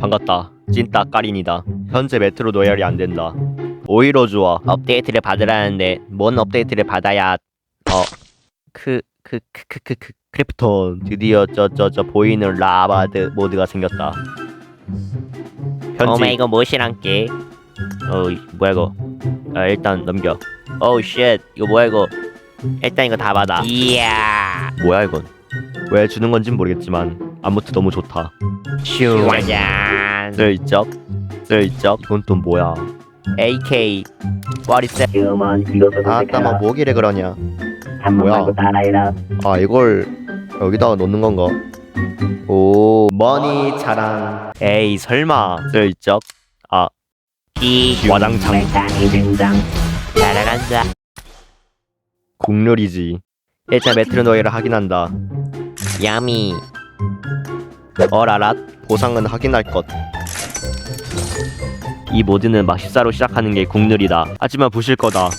반갑다. 찐따 까린이다. 현재 메트로 노열이 안 된다. 오히려 좋아. 업데이트를 받으라는데 뭔 업데이트를 받아야 어. 그그그그그그 크리프톤 드디어 저 저 저 보이는 라바드 모드가 생겼다. 어메 이거 무엇이란 게 어 뭐야 이거? 아 일단 넘겨. 오우 쉣 이거 뭐야 이거 일단 이거 다 받아 이야 뭐야 이건? 왜 주는 건진 모르겠지만 아무튼 너무 좋다. 슈와잔 슬쩍 슬쩍 이건 또 뭐야? AK What is that? 휴먼 이것도 아따마 뭐기래 그러냐? 한번 뭐야? 말고 따라해라. 아 이걸 여기다가 놓는 건가? 오 머니 자랑. 에이 설마. 슬쩍 아. 이 와장창. 등장. 날아간다. 국룰이지. 1차 메트로 노예를 확인한다. 야미 어라랏 보상은 확인할 것. 이 모드는 맛있사로 시작하는 게 국룰이다. 하지만 부실 거다.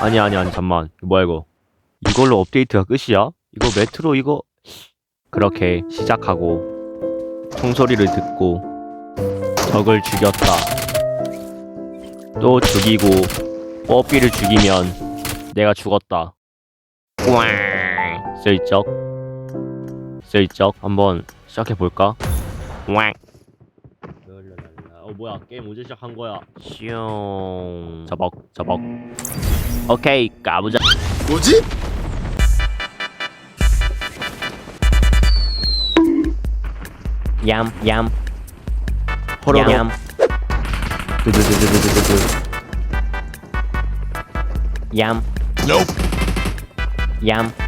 아니 아니 아니 잠만 뭐야 이거? 이걸로 업데이트가 끝이야? 이거 메트로 이거 그렇게 시작하고 총소리를 듣고 적을 죽였다. 또 죽이고 뽀삐를 죽이면 내가 죽었다. 꽝 슬쩍 슬쩍 한번 시작해 볼까? 꽝. 어 뭐야 게임 언제 시작한 거야? 슝. 저벅 저벅 오케이 까보자. 뭐지? 얌 얌. 호로록 얌 얌. Nope. 얌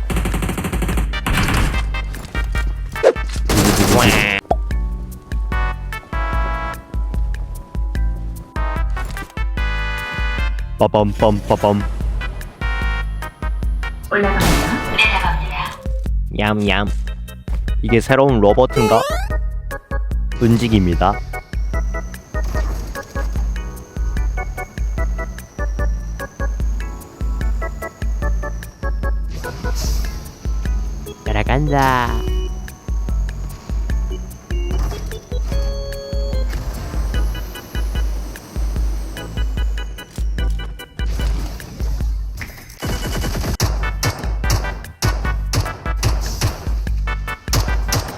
빠밤 빰빠밤. 얌얌 이게 새로운 로버트인가? 움직입니다. 날아간다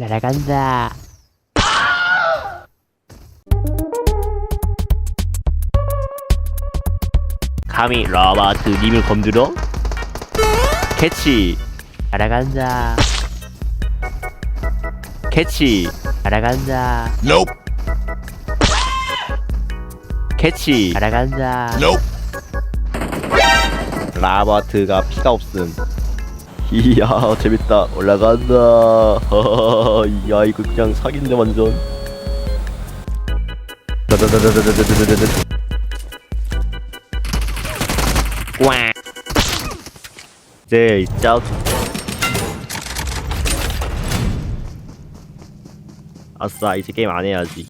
날아간다. 감히 라바트 님을 건드려? 캐치. 날아간다. 캐치. 날아간다. Nope. 캐치. 날아간다. Nope. 라바트가 피가 없음 이야 재밌다. 올라간다. 야 이거 그냥 사기인데 완전. 네 짜투 아싸 이제 게임 안 해야지.